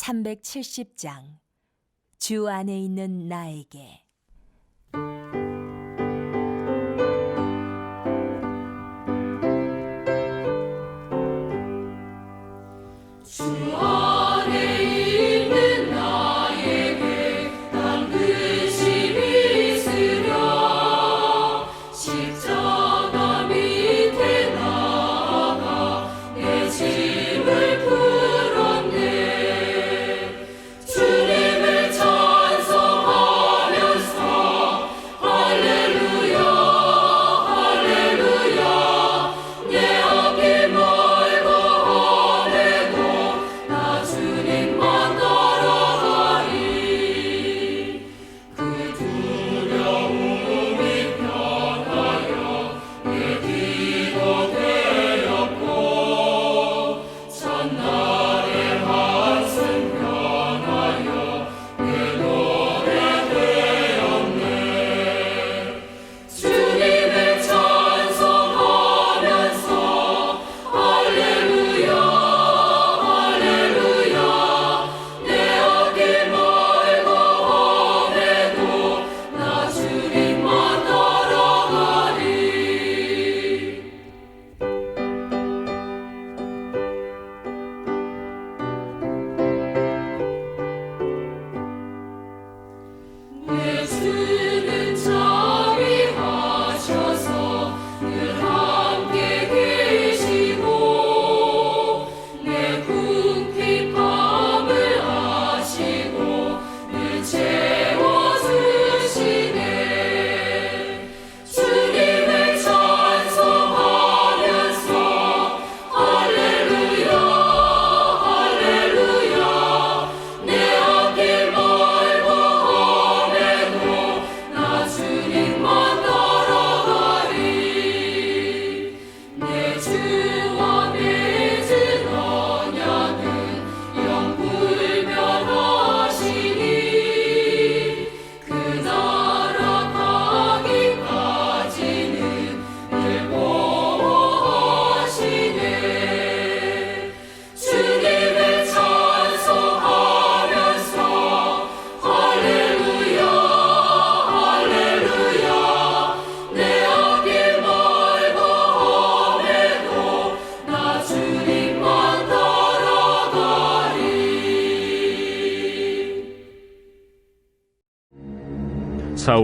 370장. 주 안에 있는 나에게. 안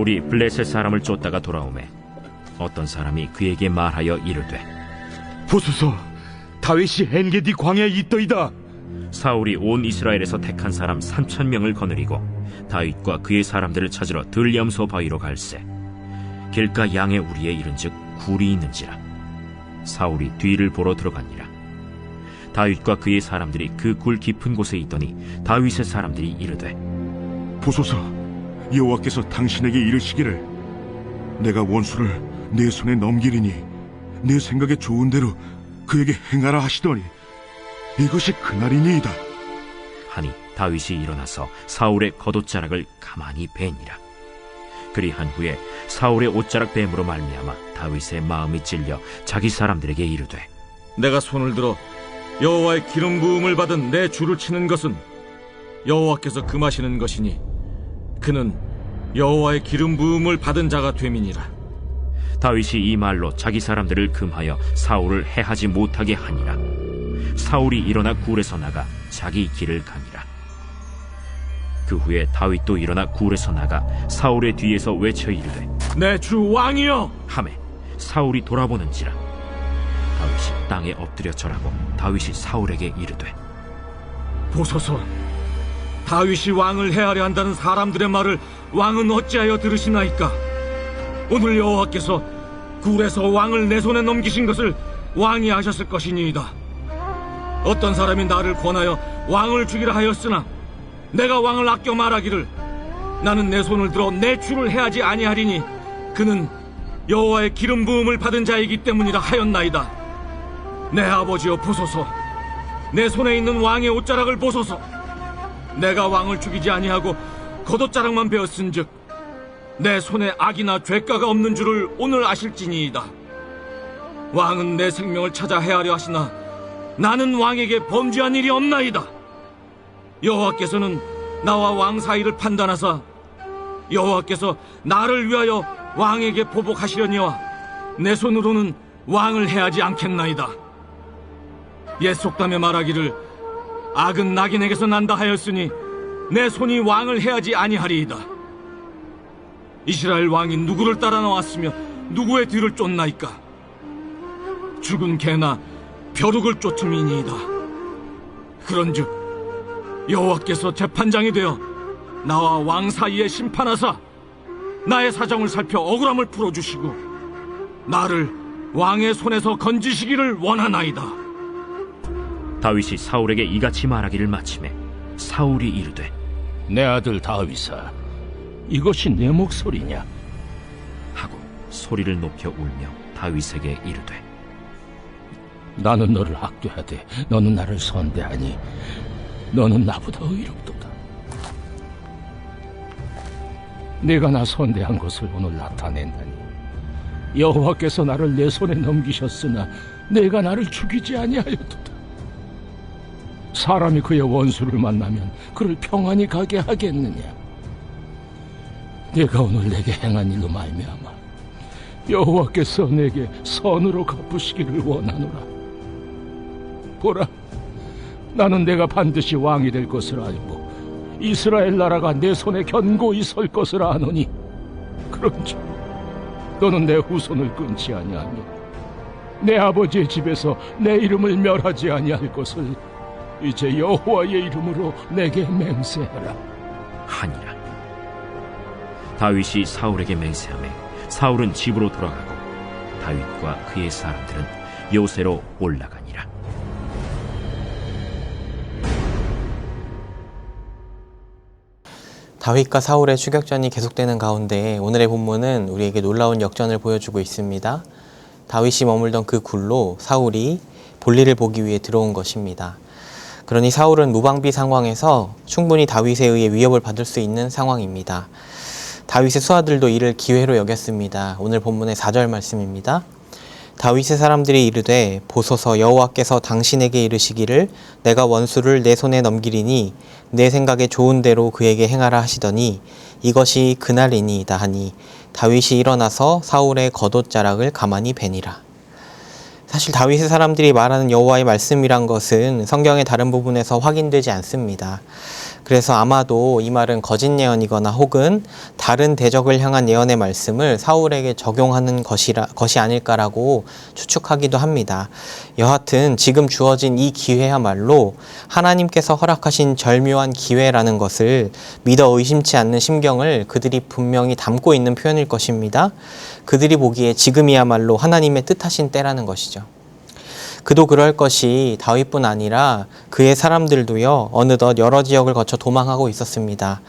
사울이 블레셋 사람을 쫓다가 돌아오매 어떤 사람이 그에게 말하여 이르되 보소서 다윗이 엔게디 광야에 있더이다. 사울이 온 이스라엘에서 택한 사람 3천 명을 거느리고 다윗과 그의 사람들을 찾으러 들염소 바위로 갈새. 길가 양의 우리에 이른즉 굴이 있는지라. 사울이 뒤를 보러 들어가니라. 다윗과 그의 사람들이 그 굴 깊은 곳에 있더니 다윗의 사람들이 이르되 보소서 여호와께서 당신에게 이르시기를 내가 원수를 내 손에 넘기리니 내 생각에 좋은 대로 그에게 행하라 하시더니 이것이 그날이니이다 하니 다윗이 일어나서 사울의 겉옷자락을 가만히 베니라. 그리한 후에 사울의 옷자락 뱀으로 말미암아 다윗의 마음이 찔려 자기 사람들에게 이르되 내가 손을 들어 여호와의 기름 부음을 받은 내 주를 치는 것은 여호와께서 금하시는 것이니 그는 여호와의 기름 부음을 받은 자가 됨이니라 다윗이 이 말로 자기 사람들을 금하여 사울을 해하지 못하게 하니라. 사울이 일어나 굴에서 나가 자기 길을 가니라. 그 후에 다윗도 일어나 굴에서 나가 사울의 뒤에서 외쳐 이르되 내 주 왕이여 함에 사울이 돌아보는지라 다윗이 땅에 엎드려 절하고 다윗이 사울에게 이르되 보소서 다윗이 왕을 해하려 한다는 사람들의 말을 왕은 어찌하여 들으시나이까? 오늘 여호와께서 굴에서 왕을 내 손에 넘기신 것을 왕이 아셨을 것이니이다. 어떤 사람이 나를 권하여 왕을 죽이라 하였으나 내가 왕을 아껴 말하기를 나는 내 손을 들어 내 주를 해하지 아니하리니 그는 여호와의 기름 부음을 받은 자이기 때문이라 하였나이다. 내 아버지여 보소서. 내 손에 있는 왕의 옷자락을 보소서 내가 왕을 죽이지 아니하고 겉옷자락만 베었은즉 내 손에 악이나 죄가가 없는 줄을 오늘 아실지니이다 왕은 내 생명을 찾아 헤아려 하시나 나는 왕에게 범죄한 일이 없나이다 여호와께서는 나와 왕 사이를 판단하사 여호와께서 나를 위하여 왕에게 보복하시려니와 내 손으로는 왕을 해하지 않겠나이다. 옛 속담에 말하기를 악은 낙인에게서 난다 하였으니 내 손이 왕을 해하지 아니하리이다. 이스라엘 왕이 누구를 따라 나왔으며 누구의 뒤를 쫓나이까? 죽은 개나 벼룩을 쫓음이니이다. 그런즉 여호와께서 재판장이 되어 나와 왕 사이에 심판하사 나의 사정을 살펴 억울함을 풀어주시고 나를 왕의 손에서 건지시기를 원하나이다. 다윗이 사울에게 이같이 말하기를 마침에 사울이 이르되 내 아들 다윗아, 이것이 내 목소리냐? 하고 소리를 높여 울며 다윗에게 이르되 나는 너를 학대하되 너는 나를 선대하니 너는 나보다 의롭도다. 내가 나 선대한 것을 오늘 나타낸다니 여호와께서 나를 내 손에 넘기셨으나 내가 나를 죽이지 아니하였도다. 사람이 그의 원수를 만나면 그를 평안히 가게 하겠느냐? 내가 오늘 내게 행한 일로 말미암아 여호와께서 내게 선으로 갚으시기를 원하노라. 보라, 나는 내가 반드시 왕이 될 것을 알고 이스라엘 나라가 내 손에 견고히 설 것을 아노니 그런즉 너는 내 후손을 끊지 아니하며 내 아버지의 집에서 내 이름을 멸하지 아니할 것을 이제 여호와의 이름으로 내게 맹세하라. 하니라 다윗이 사울에게 맹세하매 사울은 집으로 돌아가고 다윗과 그의 사람들은 요새로 올라가니라 다윗과 사울의 추격전이 계속되는 가운데 오늘의 본문은 우리에게 놀라운 역전을 보여주고 있습니다. 다윗이 머물던 그 굴로 사울이 볼일을 보기 위해 들어온 것입니다. 그러니 사울은 무방비 상황에서 충분히 다윗에 의해 위협을 받을 수 있는 상황입니다. 다윗의 수하들도 이를 기회로 여겼습니다. 오늘 본문의 4절 말씀입니다. 다윗의 사람들이 이르되 보소서 여호와께서 당신에게 이르시기를 내가 원수를 내 손에 넘기리니 내 생각에 좋은 대로 그에게 행하라 하시더니 이것이 그날이니이다 하니 다윗이 일어나서 사울의 겉옷자락을 가만히 베니라. 사실 다윗의 사람들이 말하는 여호와의 말씀이란 것은 성경의 다른 부분에서 확인되지 않습니다. 그래서 아마도 이 말은 거짓 예언이거나 혹은 다른 대적을 향한 예언의 말씀을 사울에게 적용하는 것이라, 것이 아닐까라고 추측하기도 합니다. 여하튼 지금 주어진 이 기회야말로 하나님께서 허락하신 절묘한 기회라는 것을 믿어 의심치 않는 심경을 그들이 분명히 담고 있는 표현일 것입니다. 그들이 보기에 지금이야말로 하나님의 뜻하신 때라는 것이죠. 그도 그럴 것이 다윗뿐 아니라 그의 사람들도요 어느덧 여러 지역을 거쳐 도망하고 있었습니다.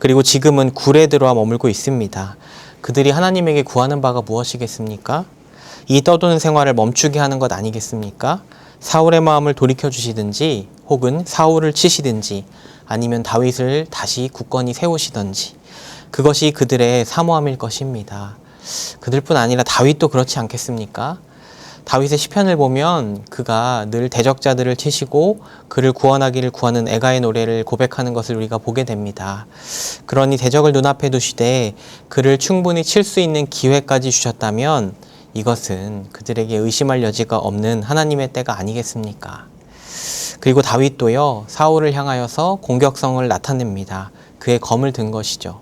그리고 지금은 굴에 들어와 머물고 있습니다. 그들이 하나님에게 구하는 바가 무엇이겠습니까? 이 떠도는 생활을 멈추게 하는 것 아니겠습니까? 사울의 마음을 돌이켜 주시든지 혹은 사울을 치시든지 아니면 다윗을 다시 굳건히 세우시든지 그것이 그들의 사모함일 것입니다. 그들뿐 아니라 다윗도 그렇지 않겠습니까? 다윗의 시편을 보면 그가 늘 대적자들을 치시고 그를 구원하기를 구하는 애가의 노래를 고백하는 것을 우리가 보게 됩니다. 그러니 대적을 눈앞에 두시되 그를 충분히 칠 수 있는 기회까지 주셨다면 이것은 그들에게 의심할 여지가 없는 하나님의 때가 아니겠습니까? 그리고 다윗도요 사울을 향하여서 공격성을 나타냅니다. 그의 검을 든 것이죠.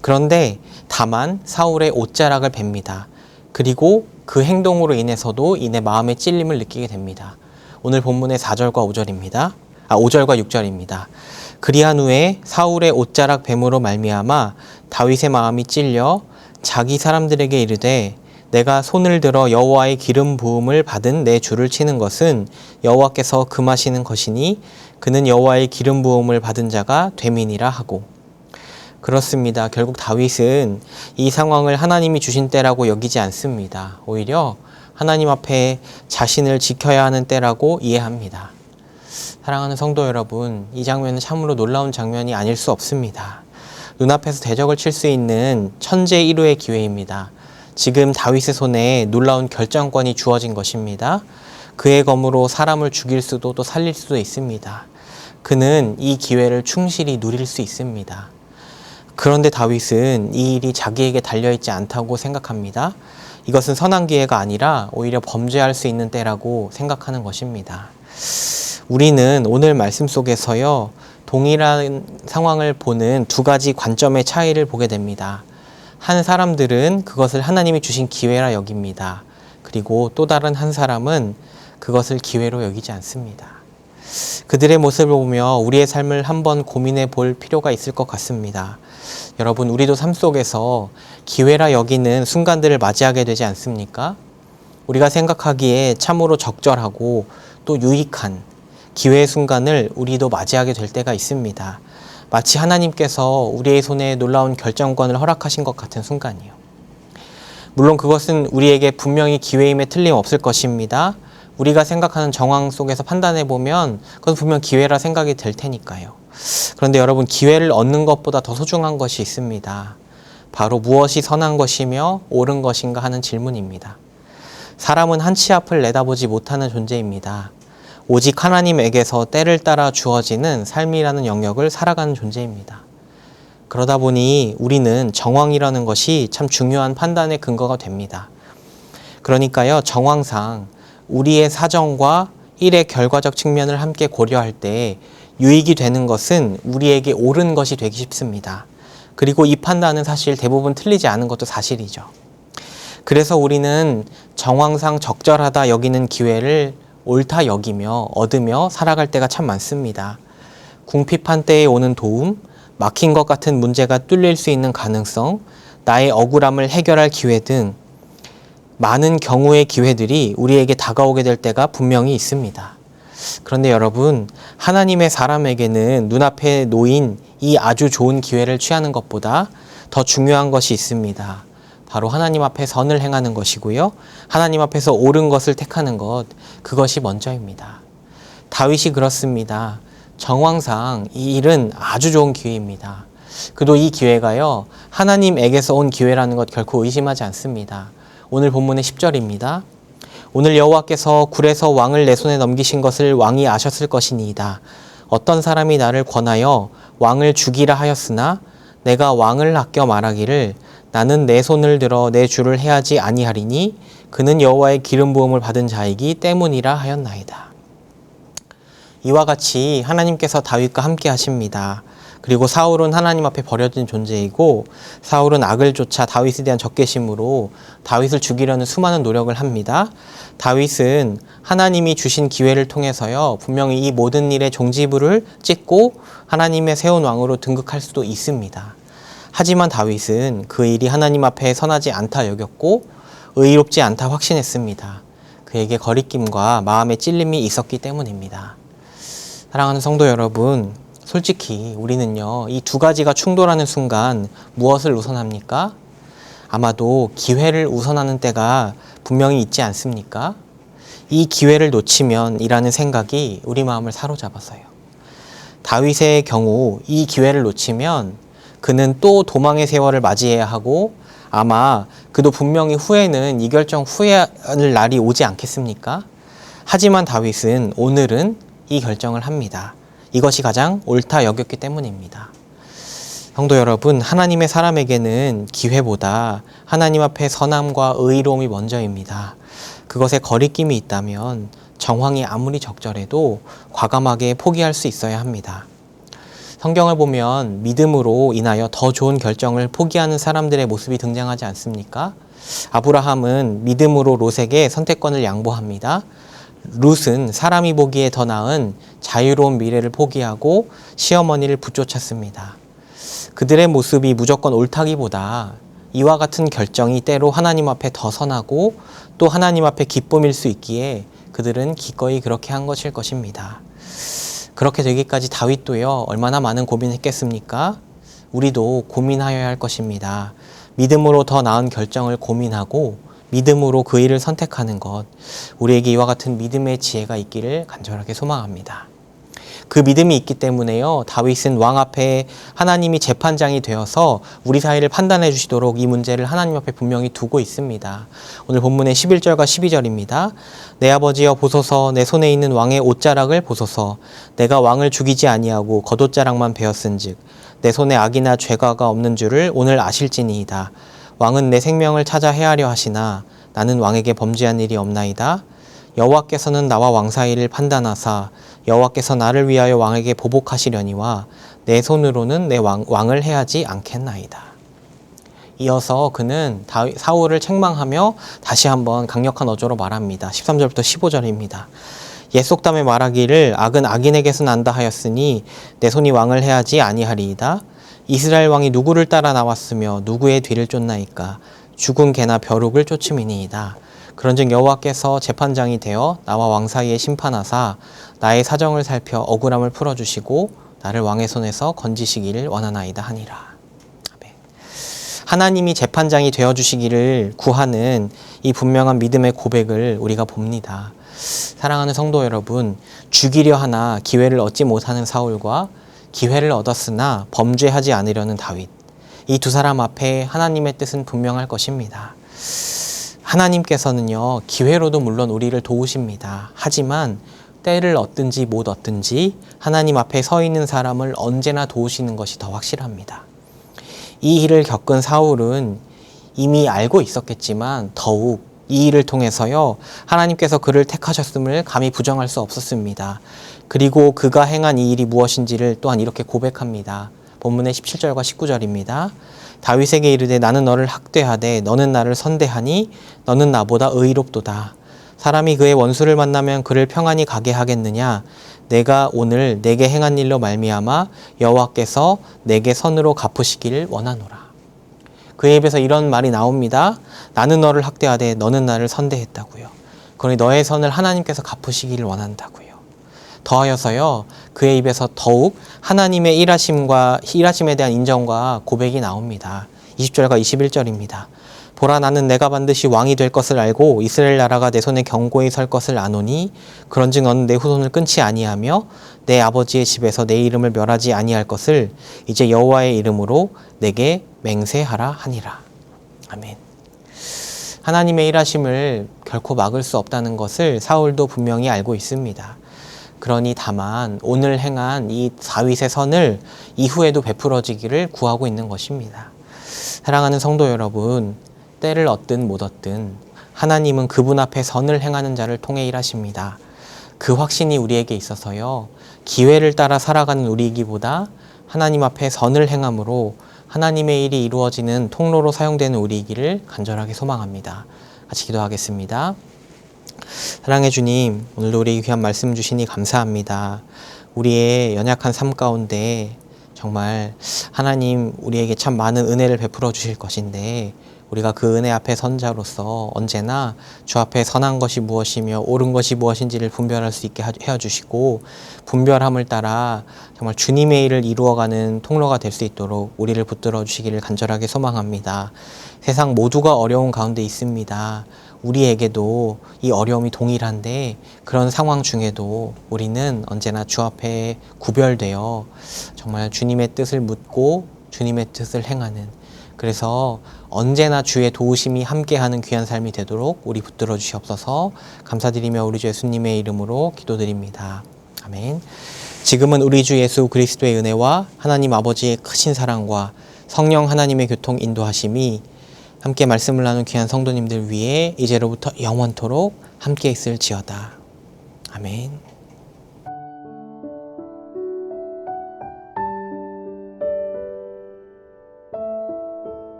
그런데 다만 사울의 옷자락을 뱁니다. 그리고 그 행동으로 인해서도 이내 마음의 찔림을 느끼게 됩니다. 오늘 본문의 4절과 5절입니다. 아, 5절과 6절입니다. 그리한 후에 사울의 옷자락 뱀으로 말미암아 다윗의 마음이 찔려 자기 사람들에게 이르되 내가 손을 들어 여호와의 기름 부음을 받은 내 주를 치는 것은 여호와께서 금하시는 것이니 그는 여호와의 기름 부음을 받은 자가 되민이라 하고 그렇습니다. 결국 다윗은 이 상황을 하나님이 주신 때라고 여기지 않습니다. 오히려 하나님 앞에 자신을 지켜야 하는 때라고 이해합니다. 사랑하는 성도 여러분, 이 장면은 참으로 놀라운 장면이 아닐 수 없습니다. 눈앞에서 대적을 칠 수 있는 천재 1호의 기회입니다. 지금 다윗의 손에 놀라운 결정권이 주어진 것입니다. 그의 검으로 사람을 죽일 수도 또 살릴 수도 있습니다. 그는 이 기회를 충실히 누릴 수 있습니다. 그런데 다윗은 이 일이 자기에게 달려있지 않다고 생각합니다. 이것은 선한 기회가 아니라 오히려 범죄할 수 있는 때라고 생각하는 것입니다. 우리는 오늘 말씀 속에서요, 동일한 상황을 보는 두 가지 관점의 차이를 보게 됩니다. 한 사람들은 그것을 하나님이 주신 기회라 여깁니다. 그리고 또 다른 한 사람은 그것을 기회로 여기지 않습니다. 그들의 모습을 보며 우리의 삶을 한번 고민해 볼 필요가 있을 것 같습니다. 여러분, 우리도 삶 속에서 기회라 여기는 순간들을 맞이하게 되지 않습니까? 우리가 생각하기에 참으로 적절하고 또 유익한 기회의 순간을 우리도 맞이하게 될 때가 있습니다. 마치 하나님께서 우리의 손에 놀라운 결정권을 허락하신 것 같은 순간이요. 물론 그것은 우리에게 분명히 기회임에 틀림없을 것입니다. 우리가 생각하는 정황 속에서 판단해 보면 그것은 분명 기회라 생각이 될 테니까요. 그런데 여러분 기회를 얻는 것보다 더 소중한 것이 있습니다. 바로 무엇이 선한 것이며 옳은 것인가 하는 질문입니다. 사람은 한치 앞을 내다보지 못하는 존재입니다. 오직 하나님에게서 때를 따라 주어지는 삶이라는 영역을 살아가는 존재입니다. 그러다 보니 우리는 정황이라는 것이 참 중요한 판단의 근거가 됩니다. 그러니까요, 정황상 우리의 사정과 일의 결과적 측면을 함께 고려할 때 유익이 되는 것은 우리에게 옳은 것이 되기 쉽습니다. 그리고 이 판단은 사실 대부분 틀리지 않은 것도 사실이죠. 그래서 우리는 정황상 적절하다 여기는 기회를 옳다 여기며 얻으며 살아갈 때가 참 많습니다. 궁핍한 때에 오는 도움, 막힌 것 같은 문제가 뚫릴 수 있는 가능성, 나의 억울함을 해결할 기회 등 많은 경우의 기회들이 우리에게 다가오게 될 때가 분명히 있습니다. 그런데 여러분, 하나님의 사람에게는 눈앞에 놓인 이 아주 좋은 기회를 취하는 것보다 더 중요한 것이 있습니다. 바로 하나님 앞에 선을 행하는 것이고요. 하나님 앞에서 옳은 것을 택하는 것, 그것이 먼저입니다. 다윗이 그렇습니다. 정황상 이 일은 아주 좋은 기회입니다. 그도 이 기회가요, 하나님에게서 온 기회라는 것 결코 의심하지 않습니다. 오늘 본문의 10절입니다. 오늘 여호와께서 굴에서 왕을 내 손에 넘기신 것을 왕이 아셨을 것이니이다. 어떤 사람이 나를 권하여 왕을 죽이라 하였으나 내가 왕을 아껴 말하기를 나는 내 손을 들어 내 주를 해하지 아니하리니 그는 여호와의 기름 부음을 받은 자이기 때문이라 하였나이다. 이와 같이 하나님께서 다윗과 함께 하십니다. 그리고 사울은 하나님 앞에 버려진 존재이고 사울은 악을 쫓아 다윗에 대한 적개심으로 다윗을 죽이려는 수많은 노력을 합니다. 다윗은 하나님이 주신 기회를 통해서요 분명히 이 모든 일의 종지부를 찍고 하나님의 세운 왕으로 등극할 수도 있습니다. 하지만 다윗은 그 일이 하나님 앞에 선하지 않다 여겼고 의롭지 않다 확신했습니다. 그에게 거리낌과 마음의 찔림이 있었기 때문입니다. 사랑하는 성도 여러분, 솔직히 우리는요, 이 두 가지가 충돌하는 순간 무엇을 우선합니까? 아마도 기회를 우선하는 때가 분명히 있지 않습니까? 이 기회를 놓치면 이라는 생각이 우리 마음을 사로잡았어요. 다윗의 경우 이 기회를 놓치면 그는 또 도망의 세월을 맞이해야 하고 아마 그도 분명히 후에는 이 결정 후회할 날이 오지 않겠습니까? 하지만 다윗은 오늘은 이 결정을 합니다. 이것이 가장 옳다 여겼기 때문입니다. 성도 여러분, 하나님의 사람에게는 기회보다 하나님 앞에 선함과 의로움이 먼저입니다. 그것에 거리낌이 있다면 정황이 아무리 적절해도 과감하게 포기할 수 있어야 합니다. 성경을 보면 믿음으로 인하여 더 좋은 결정을 포기하는 사람들의 모습이 등장하지 않습니까? 아브라함은 믿음으로 롯에게 선택권을 양보합니다. 룻은 사람이 보기에 더 나은 자유로운 미래를 포기하고 시어머니를 붙쫓았습니다. 그들의 모습이 무조건 옳다기보다 이와 같은 결정이 때로 하나님 앞에 더 선하고 또 하나님 앞에 기쁨일 수 있기에 그들은 기꺼이 그렇게 한 것일 것입니다. 그렇게 되기까지 다윗도요, 얼마나 많은 고민했겠습니까? 우리도 고민하여야 할 것입니다. 믿음으로 더 나은 결정을 고민하고 믿음으로 그 일을 선택하는 것, 우리에게 이와 같은 믿음의 지혜가 있기를 간절하게 소망합니다. 그 믿음이 있기 때문에요. 다윗은 왕 앞에 하나님이 재판장이 되어서 우리 사이를 판단해 주시도록 이 문제를 하나님 앞에 분명히 두고 있습니다. 오늘 본문의 11절과 12절입니다. 내 아버지여 보소서 내 손에 있는 왕의 옷자락을 보소서 내가 왕을 죽이지 아니하고 겉옷자락만 베었은즉 내 손에 악이나 죄가가 없는 줄을 오늘 아실지니이다. 왕은 내 생명을 찾아 해하려 하시나 나는 왕에게 범죄한 일이 없나이다. 여호와께서는 나와 왕 사이를 판단하사 여호와께서 나를 위하여 왕에게 보복하시려니와 내 손으로는 내 왕, 왕을 해하지 않겠나이다. 이어서 그는 사울을 책망하며 다시 한번 강력한 어조로 말합니다. 13절부터 15절입니다. 옛 속담에 말하기를 악은 악인에게서 난다 하였으니 내 손이 왕을 해하지 아니하리이다. 이스라엘 왕이 누구를 따라 나왔으며 누구의 뒤를 쫓나이까 죽은 개나 벼룩을 쫓음이니이다. 그런즉 여호와께서 재판장이 되어 나와 왕 사이에 심판하사 나의 사정을 살펴 억울함을 풀어주시고 나를 왕의 손에서 건지시기를 원하나이다 하니라. 하나님이 재판장이 되어 주시기를 구하는 이 분명한 믿음의 고백을 우리가 봅니다. 사랑하는 성도 여러분, 죽이려 하나 기회를 얻지 못하는 사울과 기회를 얻었으나 범죄하지 않으려는 다윗. 이 두 사람 앞에 하나님의 뜻은 분명할 것입니다. 하나님께서는요, 기회로도 물론 우리를 도우십니다. 하지만 때를 얻든지 못 얻든지 하나님 앞에 서 있는 사람을 언제나 도우시는 것이 더 확실합니다. 이 일을 겪은 사울은 이미 알고 있었겠지만 더욱 이 일을 통해서요 하나님께서 그를 택하셨음을 감히 부정할 수 없었습니다. 그리고 그가 행한 이 일이 무엇인지를 또한 이렇게 고백합니다. 본문의 17절과 19절입니다. 다윗에게 이르되 나는 너를 학대하되 너는 나를 선대하니 너는 나보다 의롭도다. 사람이 그의 원수를 만나면 그를 평안히 가게 하겠느냐? 내가 오늘 내게 행한 일로 말미암아 여호와께서 내게 선으로 갚으시기를 원하노라. 그의 입에서 이런 말이 나옵니다. 나는 너를 학대하되 너는 나를 선대했다고요. 그러니 너의 선을 하나님께서 갚으시기를 원한다고요. 더하여서요. 그의 입에서 더욱 하나님의 일하심과 일하심에 대한 인정과 고백이 나옵니다. 20절과 21절입니다. 보라 나는 내가 반드시 왕이 될 것을 알고 이스라엘 나라가 내 손에 경고히 설 것을 아노니 그런즉 너는 내 후손을 끊지 아니하며 내 아버지의 집에서 내 이름을 멸하지 아니할 것을 이제 여호와의 이름으로 내게 맹세하라 하니라. 아멘. 하나님의 일하심을 결코 막을 수 없다는 것을 사울도 분명히 알고 있습니다. 그러니 다만 오늘 행한 이 다윗의 선을 이후에도 베풀어지기를 구하고 있는 것입니다. 사랑하는 성도 여러분, 때를 얻든 못 얻든 하나님은 그분 앞에 선을 행하는 자를 통해 일하십니다. 그 확신이 우리에게 있어서요. 기회를 따라 살아가는 우리이기보다 하나님 앞에 선을 행함으로 하나님의 일이 이루어지는 통로로 사용되는 우리이기를 간절하게 소망합니다. 같이 기도하겠습니다. 사랑해 주님, 오늘도 우리 귀한 말씀 주시니 감사합니다. 우리의 연약한 삶 가운데 정말 하나님 우리에게 참 많은 은혜를 베풀어 주실 것인데 우리가 그 은혜 앞에 선 자로서 언제나 주 앞에 선한 것이 무엇이며 옳은 것이 무엇인지를 분별할 수 있게 해 주시고 분별함을 따라 정말 주님의 일을 이루어가는 통로가 될 수 있도록 우리를 붙들어 주시기를 간절하게 소망합니다. 세상 모두가 어려운 가운데 있습니다. 우리에게도 이 어려움이 동일한데 그런 상황 중에도 우리는 언제나 주 앞에 구별되어 정말 주님의 뜻을 묻고 주님의 뜻을 행하는 그래서 언제나 주의 도우심이 함께하는 귀한 삶이 되도록 우리 붙들어 주시옵소서 감사드리며 우리 주 예수님의 이름으로 기도드립니다. 아멘. 지금은 우리 주 예수 그리스도의 은혜와 하나님 아버지의 크신 사랑과 성령 하나님의 교통 인도하심이 함께 말씀을 나눈 귀한 성도님들 위해 이제로부터 영원토록 함께 있을지어다. 아멘.